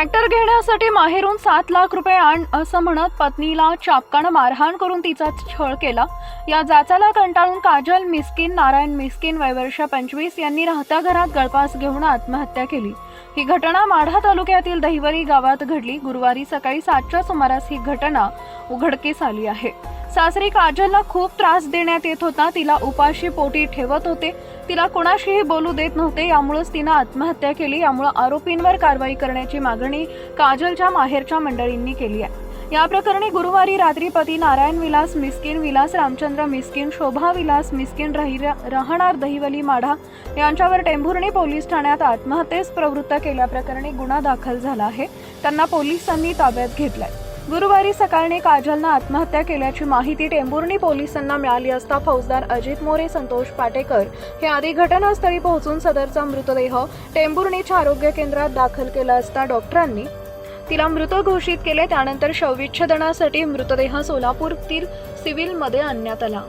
Tractor घेण्यासाठी माहेरून सात लाख रुपये आण असं म्हणत पत्नीला चापकानं मारहाण करून तिचा छळ केला. या जाचाला कंटाळून काजल मिस्किन नारायण मिस्किन वयवर्ष पंचवीस यांनी राहत्या घरात गळपास घेऊन आत्महत्या केली. ही घटना माढा तालुक्यातील दहिवरी गावात घडली. गुरुवारी सकाळी सातच्या सुमारास ही घटना उघडकीस आली आहे. सासरी काजलला खूप त्रास देण्यात येत होता. तिला उपाशी पोटी ठेवत होते. तिला कोणाशीही बोलू देत नव्हते. यामुळेच तिनं आत्महत्या केली. यामुळे आरोपींवर कारवाई करण्याची मागणी काजलच्या माहेरच्या मंडळींनी केली आहे. या प्रकरणी गुरुवारी रात्री पती नारायण विलास मिस्किन विलास रामचंद्र मिस्किन शोभा विलास मिस्किन राहणार दहिवली माढा यांच्यावर टेंभुर्णी पोलीस ठाण्यात आत्महत्येस प्रवृत्त केल्याप्रकरणी गुन्हा दाखल झाला आहे. त्यांना पोलिसांनी ताब्यात घेतलाय. गुरुवारी सकाळने काजलनं आत्महत्या केल्याची माहिती टेंभुर्णी पोलिसांना मिळाली असता फौजदार अजित मोरे संतोष पाटेकर हे आधी घटनास्थळी पोहोचून सदरचा मृतदेह टेंभुर्णीच्या आरोग्य केंद्रात दाखल केला असता डॉक्टरांनी. तिला मृत घोषित केले त्यानंतर शवविच्छेदनासाठी मृतदेह सोलापूरतील सिव्हिलमध्ये आणण्यात आला.